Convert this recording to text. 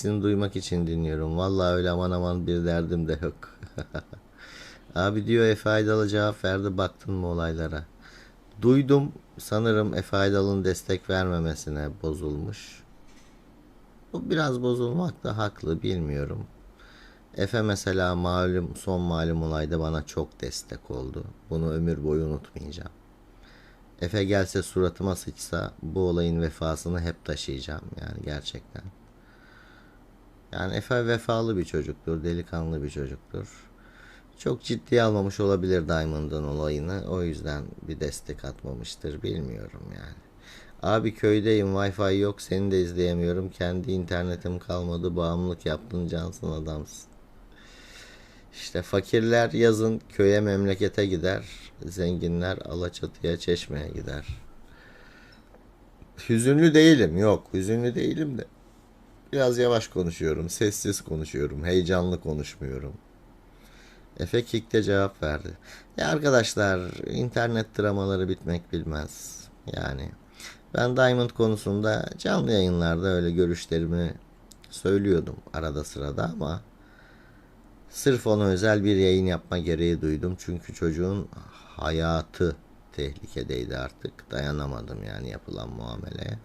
Seni duymak için dinliyorum. Vallahi öyle aman aman bir derdim de yok. Abi diyor Efe Aydal'a cevap verdi baktın mı olaylara. Duydum sanırım Efe Aydal'ın destek vermemesine bozulmuş. Bu biraz bozulmakta haklı bilmiyorum. Efe mesela malum son malum olayda bana çok destek oldu. Bunu ömür boyu unutmayacağım. Efe gelse suratıma sıçsa bu olayın vefasını hep taşıyacağım yani gerçekten. Yani Efe vefalı bir çocuktur, delikanlı bir çocuktur. Çok ciddiye almamış olabilir Diamond'ın olayını. O yüzden bir destek atmamıştır bilmiyorum yani. Abi köydeyim Wi-Fi yok seni de izleyemiyorum. Kendi internetim kalmadı bağımlılık yaptın cansın adamsın. İşte fakirler yazın köye memlekete gider. Zenginler Alaçatı'ya çeşmeye gider. Hüzünlü değilim yok hüzünlü değilim de. Biraz yavaş konuşuyorum, sessiz konuşuyorum, heyecanlı konuşmuyorum. Efe Kick'te cevap verdi. Ya arkadaşlar internet dramaları bitmek bilmez. Yani ben Diamond konusunda canlı yayınlarda öyle görüşlerimi söylüyordum arada sırada ama sırf ona özel bir yayın yapma gereği duydum. Çünkü çocuğun hayatı tehlikedeydi artık. Dayanamadım yani yapılan muameleye.